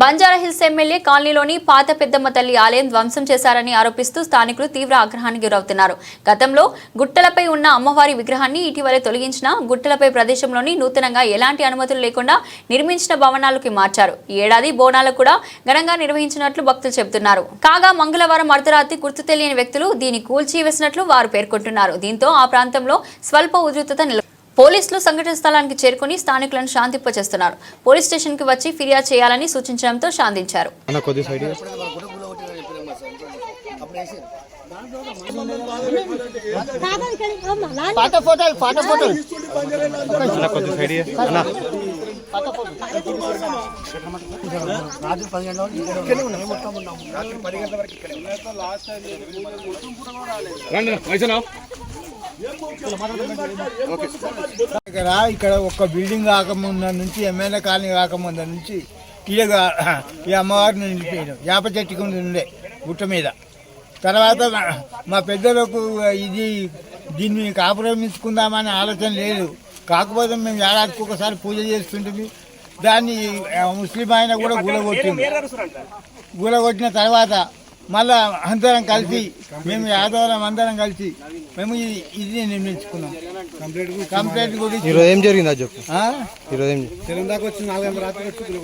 Banjara Hills MLA కాలనీలోని పాత పెద్దమ్మ తల్లి ఆలయం ధ్వంసం చేశారని ఆరోపిస్తూ స్థానికులు తీవ్ర ఆగ్రహానికి గురవుతున్నారు. గతంలో గుట్టలపై ఉన్న అమ్మవారి విగ్రహాన్ని ఇటీవలే తొలగించిన గుట్టలపై ప్రదేశంలోని నూతనంగా ఎలాంటి అనుమతులు లేకుండా నిర్మించిన భవనాలకు మార్చారు. ఈ ఏడాది బోనాలు కూడా ఘనంగా నిర్వహించినట్లు భక్తులు చెబుతున్నారు. కాగా మంగళవారం అర్ధరాత్రి గుర్తు తెలియని వ్యక్తులు దీన్ని కూల్చివేసినట్లు వారు పేర్కొంటున్నారు. దీంతో ఆ ప్రాంతంలో స్వల్ప ఉధృతత నెల పోలీసులు సంఘటన స్థలానికి చేరుకుని స్థానికులను శాంతింపచేస్తున్నారు పోలీస్ స్టేషన్కి వచ్చి ఫిర్యాదు చేయాలని సూచించడంతో శాంతించారు. ఫోటోలు ఫోటోలు. కొద్ది సైడ్. అన్న. రాత్రి పదిహేను వరకు ఇక్కడే ఉన్నాం. మొత్తం ఉన్నాం రాత్రి పది గంటల వరకు ఇక్కడే ఇక్కడ ఇక్కడ ఒక బిల్డింగ్ కాకముందు నుంచి ఎమ్మెల్యే కాలనీ కాకముందు నుంచి ఇక ఈ అమ్మవారిని నిలిపేయడం. వేప చెట్టు కింద ఉండే గుట్ట మీద. తర్వాత మా- పెద్దలకు ఇది దీన్ని కాపురమించుకుందామనే ఆలోచన లేదు. కాకపోతే మేము ఏడాదికి ఒకసారి పూజ చేస్తుంటుంది దాన్ని ముస్లిం ఆయన కూడా గులగొట్టింది గులగొట్టిన తర్వాత మళ్ళా అందరం కలిసి మేము యాదవరం అందరం కలిసి మేము ఇది నిర్మించుకున్నాం. కంప్లైంట్ గురించి ఈరోజు ఏం జరిగింది అది చెప్పు? ఈరోజు ఏం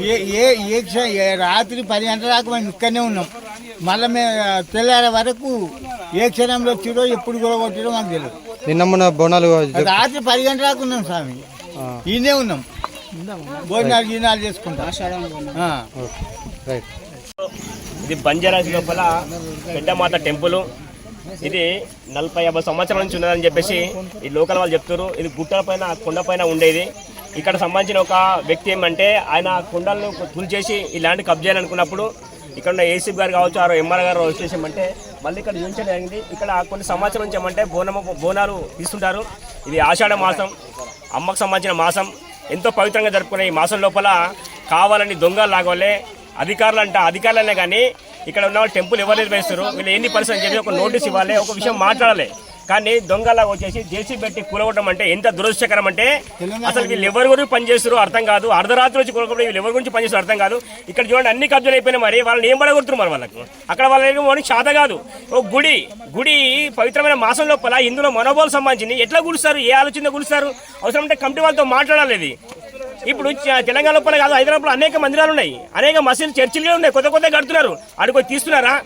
ఏ ఏ ఏ క్ష- ఏ రాత్రి పది గంటల దాకా మేము ఇక్కడనే ఉన్నాం. మళ్ళీ మేము తెల్లారే వరకు ఏ క్షణంలో వచ్చిరో ఎప్పుడు కూడా కొట్టిరో మాకు తెలియదు. నిన్న మొన్న బోనాలు రాత్రి పది గంటల దాకా ఉన్నాం స్వామి. ఆ, ఈయనే ఉన్నాం. భోజనాలు గీనాలు చేసుకుంటాం. ఆ. Okay right. ఇది బంజారాస్ లోపల పెద్దమాత టెంపుల్. ఇది నలభై యాభై సంవత్సరాల నుంచి ఉన్నదని చెప్పేసి ఈ లోకల్ వాళ్ళు చెప్తారు ఇది గుట్టల పైన కొండ పైన ఉండేది. ఇక్కడ సంబంధించిన ఒక వ్యక్తి ఏమంటే ఆయన కొండలను తులిచేసి ఈ ల్యాండ్ కబ్జేయాలనుకున్నప్పుడు ఇక్కడ ఉన్న ఏసీబీ గారు కావచ్చు ఆరో ఎంఆర్ గారు వచ్చేసామంటే మళ్ళీ ఇక్కడ చూపించడం జరిగింది. ఇక్కడ కొన్ని సంవత్సరం నుంచి ఏమంటే బోనము బోనాలు తీస్తుంటారు. ఇది ఆషాఢ మాసం అమ్మకు సంబంధించిన మాసం. ఎంతో పవిత్రంగా జరుపుకునే ఈ మాసం లోపల కావాలని దొంగలు లాగోలే. అధికారులు అంట అధికారులనే కానీ ఇక్కడ ఉన్న వాళ్ళు టెంపుల్ ఎవరు నిర్వహిస్తారు? వీళ్ళు ఎన్ని పరిస్థితి అని చెప్పి ఒక నోటీస్ ఇవ్వాలి ఒక విషయం మాట్లాడాలి. కానీ దొంగలా వచ్చేసి జేసీ పెట్టి కూలగొట్టడం అంటే ఎంత దురదృష్టకరం అంటే అసలు వీళ్ళు ఎవరి గురించి పనిచేస్తారో అర్థం కాదు. అర్ధరాత్రి వచ్చి కూలగొట్టడం వీళ్ళు ఎవరి గురించి పనిచేస్తారో అర్థం కాదు. ఇక్కడ చూడండి అన్ని కబ్జాలు అయిపోయినాయి మరి. వాళ్ళని ఏం పడగొడుతున్నారు మరి వాళ్ళకు? అక్కడ వాళ్ళకి వాడికి శాత కాదు. ఒక గుడి గుడి పవిత్రమైన మాసం లోపల ఇందులో మనోబోలు సంబంధించింది. ఎట్లా గుడిస్తారు? ఏ ఆలోచన గుడిస్తారు? అవసరం అంటే కమిటీ వాళ్ళతో మాట్లాడాలి ఇప్పుడు తెలంగాణ లోపల కాదు హైదరాబాద్ అనేక మందిరాలు ఉన్నాయి. అనేక మసీదులు చర్చిలు ఉన్నాయి. కొత్త కొత్త కడుతున్నారు. అడుగు తీస్తున్నారా?